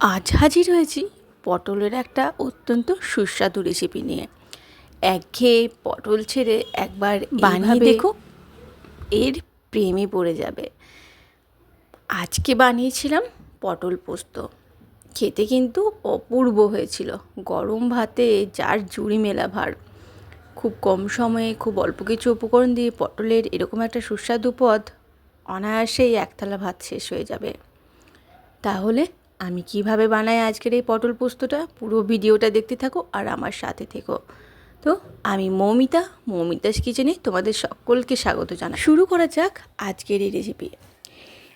আজ হাজির হয়েছি পটলের একটা অত্যন্ত সুস্বাদু রেসিপি নিয়ে। একঘেয়ে পটল ছেড়ে একবার বানিয়ে দেখো। এর প্রেমে পড়ে যাবে। আজকে বানিয়েছিলাম পটল পোস্ত। খেতে কিন্তু অপূর্ব হয়েছিল। গরম ভাতে যার জুড়ি মেলা ভার। খুব কম সময়ে খুব অল্প কিছু উপকরণ দিয়ে পটলের এরকম একটা সুস্বাদু পদ অনায়াসেই একতলা ভাত শেষ হয়ে যাবে। তাহলে আমি কীভাবে বানাই আজকের এই পটল পোস্তটা? পুরো ভিডিওটা দেখতে থাকো আর আমার সাথে থেকো। তো, আমি মৌমিতা, মৌমিতাস কিচেনে তোমাদের সকলকে স্বাগত জানাই। শুরু করা যাক আজকের এই রেসিপি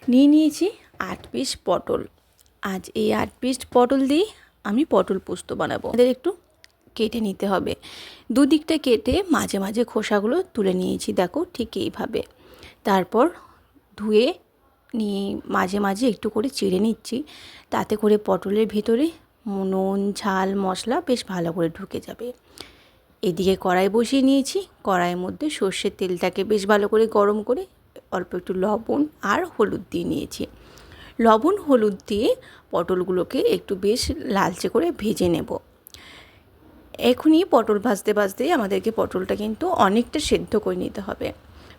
নিয়ে নিয়েছি আট পিস পটল। আজ এই আট পিস পটল দিয়ে আমি পটল পোস্ত বানাবো। আমাদের একটু কেটে নিতে হবে। দুদিকটা কেটে মাঝে মাঝে খোসাগুলো তুলে নিয়েছি, দেখো ঠিক এইভাবে। তারপর ধুয়ে নিয়ে মাঝে মাঝে একটু করে চিড়ে নিচ্ছি। তাতে করে পটলের ভেতরে নুন, ঝাল, মশলা বেশ ভালো করে ঢুকে যাবে। এদিকে কড়াই বসিয়ে নিয়েছি। কড়াইয়ের মধ্যে সর্ষের তেলটাকে বেশ ভালো করে গরম করে অল্প একটু লবণ আর হলুদ দিয়ে নিয়েছি। লবণ, হলুদ দিয়ে পটলগুলোকে একটু বেশ লালচে করে ভেজে নেব। এখনই পটল ভাজতে ভাজতেই আমাদেরকে পটলটা কিন্তু অনেকটা সেদ্ধ করে নিতে হবে।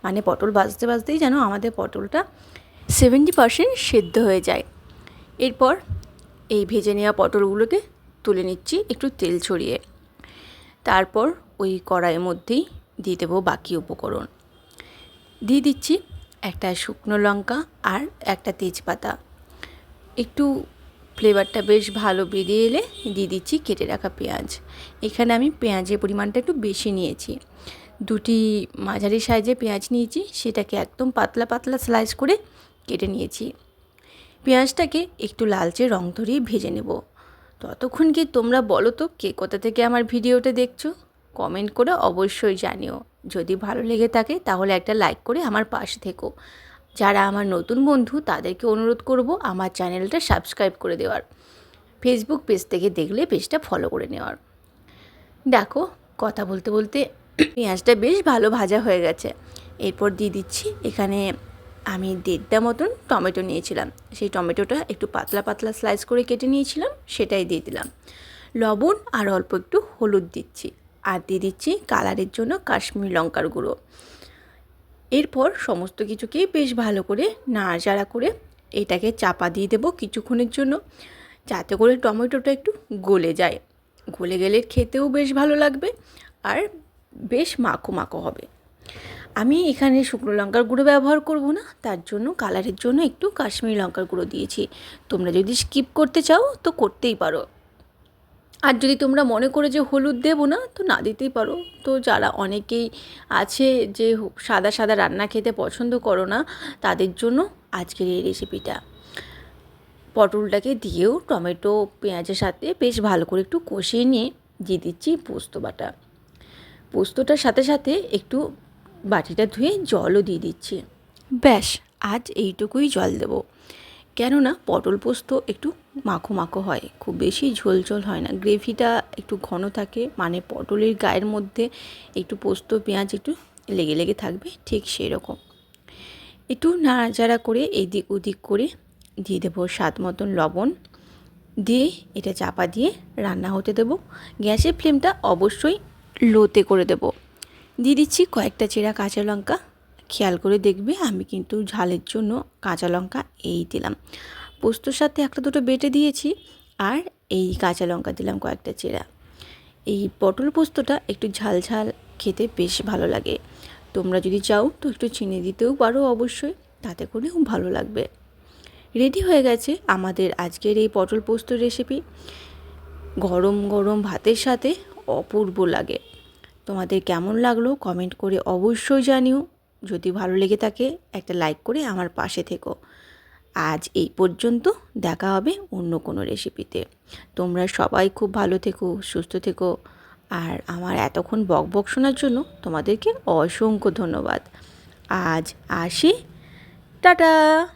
মানে পটল ভাজতে ভাজতেই যেন আমাদের পটলটা সেভেন্টি পারসেন্ট সেদ্ধ হয়ে যায়। এরপর এই ভেজে নেওয়া পটলগুলোকে তুলে নিচ্ছি একটু তেল ছড়িয়ে। তারপর ওই কড়াইয়ের মধ্যেই দিয়ে দেবো বাকি উপকরণ। দিয়ে দিচ্ছি একটা শুকনো লঙ্কা আর একটা তেজপাতা। একটু ফ্লেভারটা বেশ ভালো বেরিয়ে এলে দিয়ে দিচ্ছি কেটে রাখা পেঁয়াজ। এখানে আমি পেঁয়াজের পরিমাণটা একটু বেশি নিয়েছি। দুটি মাঝারি সাইজে পেঁয়াজ নিয়েছি, সেটাকে একদম পাতলা পাতলা স্লাইস করে কেটে নিয়েছি। পেঁয়াজটাকে একটু লালচে রং ধরিয়ে ভেজে নেব। ততক্ষণ কি তোমরা বলো তো, কে কোথা থেকে আমার ভিডিওটা দেখছ? কমেন্ট করে অবশ্যই জানিও। যদি ভালো লেগে থাকে, তাহলে একটা লাইক করে আমার পাশে থেকো। যারা আমার নতুন বন্ধু, তাদেরকে অনুরোধ করব আমার চ্যানেলটা সাবস্ক্রাইব করে দেওয়ার। ফেসবুক পেজ থেকে দেখলে পেজটা ফলো করে নেওয়ার। দেখো, কথা বলতে বলতে পেঁয়াজটা বেশ ভালো ভাজা হয়ে গেছে। এরপর দিয়ে দিচ্ছি এখানে আমি দেড়টা মতন টমেটো নিয়েছিলাম। সেই টমেটোটা একটু পাতলা পাতলা স্লাইস করে কেটে নিয়েছিলাম, সেটাই দিয়ে দিলাম। লবণ আর অল্প একটু হলুদ দিচ্ছি আর দিয়ে দিচ্ছি কালারের জন্য কাশ্মীর লঙ্কার গুঁড়ো। এরপর সমস্ত কিছুকেই বেশ ভালো করে নাড়াচাড়া করে এটাকে চাপা দিয়ে দেবো কিছুক্ষণের জন্য, যাতে করে টমেটোটা একটু গলে যায়। গলে গেলে খেতেও বেশ ভালো লাগবে আর বেশ মাখো মাখো হবে। আমি এখানে শুকনো লঙ্কার গুঁড়ো ব্যবহার করব না, তার জন্য, কালারের জন্য একটু কাশ্মীরি লঙ্কার গুঁড়ো দিয়েছি। তোমরা যদি স্কিপ করতে চাও, তো করতেই পারো। আর যদি তোমরা মনে করে যে হলুদ দেবো না, তো না দিতেই পারো। তো যারা অনেকেই আছে যে সাদা সাদা রান্না খেতে পছন্দ করো না, তাদের জন্য আজকের এই রেসিপিটা পটলটাকে দিয়েও টমেটো, পেঁয়াজের সাথে বেশ ভালো করে একটু কষিয়ে নিয়ে দিয়ে দিচ্ছি পোস্ত বাটা। পোস্তটার সাথে সাথে একটু বাটিটা ধুয়ে জলও দিয়ে দিচ্ছি। ব্যাস, আজ এইটুকুই জল দেবো। কেননা পটল পোস্ত একটু মাখো মাখো হয়, খুব বেশি ঝোল ঝোল হয় না। গ্রেভিটা একটু ঘন থাকে মানে পটলের গায়ের মধ্যে একটু পোস্ত, পেঁয়াজ একটু লেগে লেগে থাকবে, ঠিক সেই রকম একটু নাড়াচাড়া করে এদিক ওদিক করে দিয়ে দেবো স্বাদ মতন লবণ। দিয়ে এটা চাপা দিয়ে রান্না হতে দেবো। গ্যাসের ফ্লেমটা অবশ্যই লোতে করে দেবো। দিয়ে দিচ্ছি কয়েকটা চেরা কাঁচা লঙ্কা। খেয়াল করে দেখবে আমি কিন্তু ঝালের জন্য কাঁচা লঙ্কা এই দিলাম। পোস্তর সাথে একটা দুটো বেটে দিয়েছি আর এই কাঁচা লঙ্কা দিলাম কয়েকটা চেরা। এই পটল পোস্তটা একটু ঝাল ঝাল খেতে বেশ ভালো লাগে। তোমরা যদি চাও তো একটু চিনি দিতেও পারো অবশ্যই, তাতে করেও ভালো লাগবে। রেডি হয়ে গেছে আমাদের আজকের এই পটল পোস্ত রেসিপি। গরম গরম ভাতের সাথে অপূর্ব লাগে। তোমাদের কেমন লাগল কমেন্ট করে অবশ্যই জানিও। যদি ভালো লেগে থাকে, একটা লাইক করে আমার পাশে থেকো। আজ এই পর্যন্ত দেখা হবে অন্য কোনো রেসিপিতে। তোমরা সবাই খুব ভালো থেকো, সুস্থ থেকো। আর আমার এতক্ষণ বক বক শোনার জন্য তোমাদেরকে অসংখ্য ধন্যবাদ। আজ আসি। টাটা!